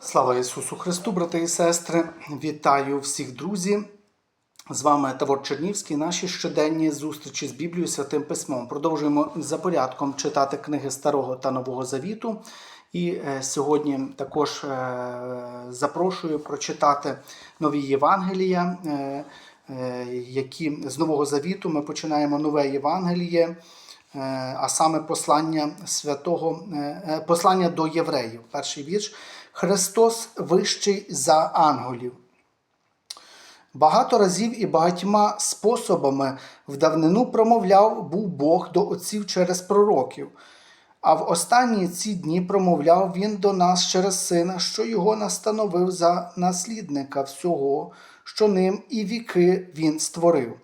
Слава Ісусу Христу, брати і сестри! Вітаю всіх друзі! З вами Тавор Чернівський. Наші щоденні зустрічі з Біблією Святим Письмом. Продовжуємо за порядком читати книги Старого та Нового Завіту. І е, сьогодні також е, запрошую прочитати нові Євангелія, е, які з Нового Завіту ми починаємо нове Євангеліє. А саме послання святого послання до євреїв. Перший вірш. Христос вищий за ангелів. Багато разів і багатьма способами в давнину промовляв був Бог до отців через пророків. А в останні ці дні промовляв він до нас через сина, що його настановив за наслідника всього, що ним і віки він створив.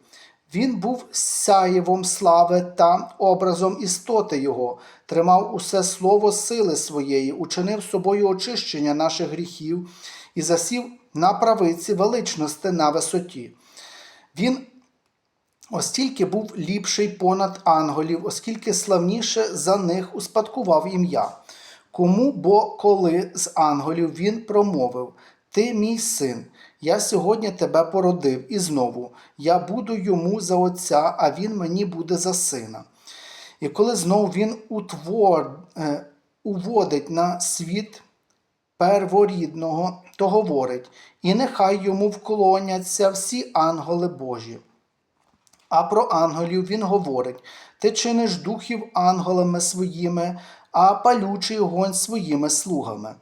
Він був сяєвом слави та образом істоти Його, тримав усе слово сили своєї, учинив собою очищення наших гріхів і засів на правиці величності на висоті. Він Остільки був ліпший понад ангелів, оскільки славніше за них успадкував ім'я. Кому бо коли з ангелів він промовив: Ти мій син, я сьогодні тебе породив, і знову я буду йому за отця, а він мені буде за сина. І коли знов він утвор, е, уводить на світ перворідного, то говорить, і нехай йому вклоняться всі ангели Божі. А про ангелів він говорить: ти чиниш духів ангелами своїми, а палючий огонь своїми слугами.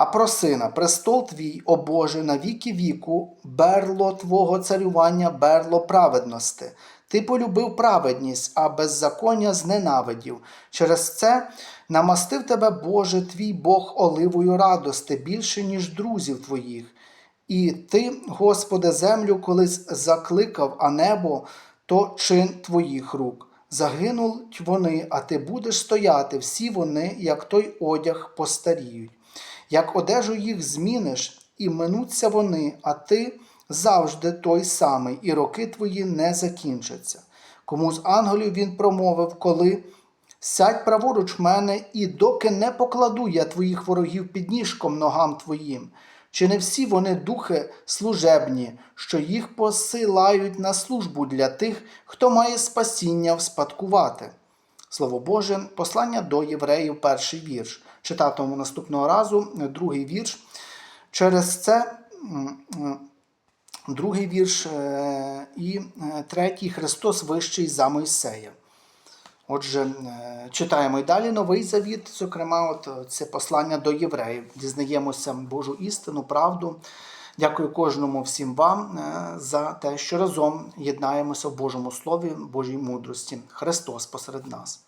А про сина, престол твій, о Боже, на віки віку, берло Твого царювання, берло праведності. Ти полюбив праведність, а беззаконня зненавидів. Через це намастив тебе, Боже, твій Бог оливою радости більше, ніж друзів твоїх. І ти, Господи, землю колись закликав, а небо то чин твоїх рук. Загинуть вони, а ти будеш стояти, всі вони, як той одяг, постаріють. Як одежу їх зміниш, і минуться вони, а ти завжди той самий, і роки твої не закінчаться. Кому з ангелів він промовив, коли сядь праворуч мене, і доки не покладу я твоїх ворогів під ніжком ногам твоїм. Чи не всі вони духи служебні, що їх посилають на службу для тих, хто має спасіння вспадкувати? Слово Боже, послання до євреїв, перший вірш. Читатимемо наступного разу, другий вірш. Через це другий вірш е, і е, третій Христос вищий за Мойсея. Отже, е, читаємо і далі новий завіт, зокрема, от це послання до євреїв. Дізнаємося Божу істину, правду. Дякую кожному всім вам за те, що разом єднаємося в Божому Слові, Божій мудрості. Христос посеред нас.